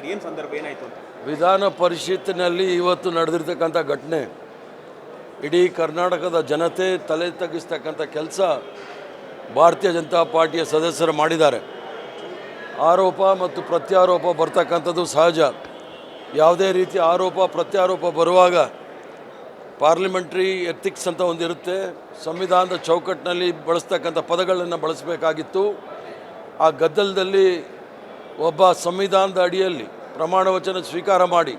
Sir, ಏನು ಸಂದರ್ಭ? ಏನಾಯಿತು ವಿಧಾನ ಪರಿಷತ್ತಿನಲ್ಲಿ ಇವತ್ತು ನಡೆದಿರ್ತಕ್ಕಂಥ ಘಟನೆ, ಇಡೀ ಕರ್ನಾಟಕದ ಜನತೆ ತಲೆ ತಗ್ಗಿಸ್ತಕ್ಕಂಥ ಕೆಲಸ ಭಾರತೀಯ ಜನತಾ ಪಾರ್ಟಿಯ ಸದಸ್ಯರು ಮಾಡಿದ್ದಾರೆ. ಆರೋಪ ಮತ್ತು ಪ್ರತ್ಯಾರೋಪ ಬರ್ತಕ್ಕಂಥದ್ದು ಸಹಜ. ಯಾವುದೇ ರೀತಿ ಆರೋಪ, ಪ್ರತ್ಯಾರೋಪ ಬರುವಾಗ ಪಾರ್ಲಿಮೆಂಟ್ರಿ ಎಥಿಕ್ಸ್ ಅಂತ ಒಂದಿರುತ್ತೆ. ಸಂವಿಧಾನದ ಚೌಕಟ್ಟಿನಲ್ಲಿ ಬಳಸ್ತಕ್ಕಂಥ ಪದಗಳನ್ನು ಬಳಸಬೇಕಾಗಿತ್ತು. ಆ ಗದ್ದಲದಲ್ಲಿ ಒಬ್ಬ ಸಂವಿಧಾನದ ಅಡಿಯಲ್ಲಿ ಪ್ರಮಾಣ ವಚನ ಸ್ವೀಕಾರ ಮಾಡಿ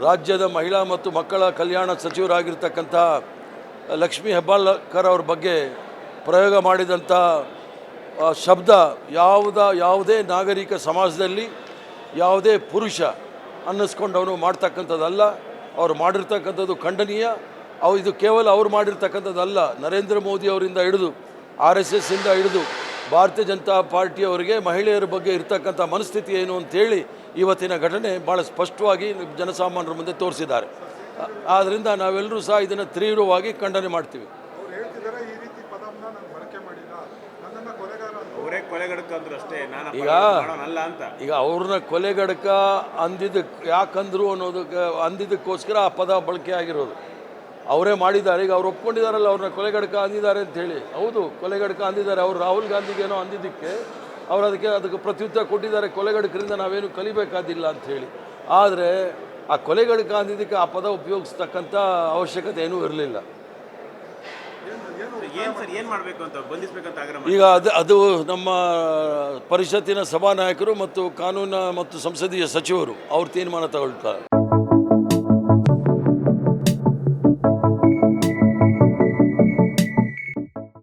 ರಾಜ್ಯದ ಮಹಿಳಾ ಮತ್ತು ಮಕ್ಕಳ ಕಲ್ಯಾಣ ಸಚಿವರಾಗಿರ್ತಕ್ಕಂಥ ಲಕ್ಷ್ಮೀ ಹೆಬ್ಬಾಳ್ಕರ್ ಅವ್ರ ಬಗ್ಗೆ ಪ್ರಯೋಗ ಮಾಡಿದಂಥ ಶಬ್ದ ಯಾವುದ, ಯಾವುದೇ ನಾಗರಿಕ ಸಮಾಜದಲ್ಲಿ ಯಾವುದೇ ಪುರುಷ ಅನ್ನಿಸ್ಕೊಂಡವನು ಮಾಡ್ತಕ್ಕಂಥದ್ದಲ್ಲ. ಅವ್ರು ಮಾಡಿರ್ತಕ್ಕಂಥದ್ದು ಖಂಡನೀಯ. ಅವು ಇದು ಕೇವಲ ಅವ್ರು ಮಾಡಿರ್ತಕ್ಕಂಥದ್ದಲ್ಲ. ನರೇಂದ್ರ ಮೋದಿ ಅವರಿಂದ ಹಿಡಿದು, ಆರ್ ಎಸ್ ಎಸ್ಸಿಂದ ಹಿಡಿದು ಭಾರತೀಯ ಜನತಾ ಪಾರ್ಟಿಯವರಿಗೆ ಮಹಿಳೆಯರ ಬಗ್ಗೆ ಇರತಕ್ಕಂಥ ಮನಸ್ಥಿತಿ ಏನು ಅಂತೇಳಿ ಇವತ್ತಿನ ಘಟನೆ ಭಾಳ ಸ್ಪಷ್ಟವಾಗಿ ಜನಸಾಮಾನ್ಯರ ಮುಂದೆ ತೋರಿಸಿದ್ದಾರೆ. ಆದ್ದರಿಂದ ನಾವೆಲ್ಲರೂ ಸಹ ಇದನ್ನು ತೀವ್ರವಾಗಿ ಖಂಡನೆ ಮಾಡ್ತೀವಿ. ಅವ್ರು ಹೇಳ್ತಿದ್ದಾರೆ ಈ ರೀತಿ ಪದವನ್ನ ನಾನು ಬಳಕೆ ಮಾಡಿಲ್ಲ. ನನ್ನನ್ನು ಕೊಲೆಗಾರ ಅಂತ. ಅವರೇ ಕೊಲೆಗಡಕ ಅಂದ್ರು ಅಷ್ಟೇ ನಾನು ಈಗ ಈಗ ಅವ್ರನ್ನ ಕೊಲೆಗಡಕ ಅಂದಿದ್ದಕ್ಕೆ ಯಾಕಂದ್ರು ಅನ್ನೋದಕ್ಕೆ ಅಂದಿದ್ದಕ್ಕೋಸ್ಕರ ಆ ಪದ ಬಳಕೆ ಆಗಿರೋದು. ಅವರೇ ಮಾಡಿದ್ದಾರೆ. ಈಗ ಅವ್ರು ಒಪ್ಕೊಂಡಿದ್ದಾರಲ್ಲ ಅವ್ರನ್ನ ಕೊಲೆಗಡಕ ಅಂದಿದ್ದಾರೆ ಅಂತ ಹೇಳಿ. ಹೌದು ಕೊಲೆಗಡಕ ಅಂದಿದ್ದಾರೆ. ಅವರು ರಾಹುಲ್ ಗಾಂಧಿಗೇನೋ ಅಂದಿದ್ದಕ್ಕೆ ಅವರು ಅದಕ್ಕೆ ಅದಕ್ಕೆ ಪ್ರತ್ಯುತ್ತರ ಕೊಟ್ಟಿದ್ದಾರೆ. ಕೊಲೆಗಡಕರಿಂದ ನಾವೇನು ಕಲಿಬೇಕಾದಿಲ್ಲ ಅಂತ ಹೇಳಿ. ಆದರೆ ಆ ಕೊಲೆಗಡಕ ಅಂದಿದ್ದಕ್ಕೆ ಆ ಪದ ಉಪಯೋಗಿಸ್ತಕ್ಕಂಥ ಅವಶ್ಯಕತೆ ಏನೂ ಇರಲಿಲ್ಲ. ಈಗ ಅದು ಅದು ನಮ್ಮ ಪರಿಷತ್ತಿನ ಸಭಾನಾಯಕರು ಮತ್ತು ಕಾನೂನು ಮತ್ತು ಸಂಸದೀಯ ಸಚಿವರು ಅವ್ರು ತೀರ್ಮಾನ ತಗೊಳ್ತಾರೆ.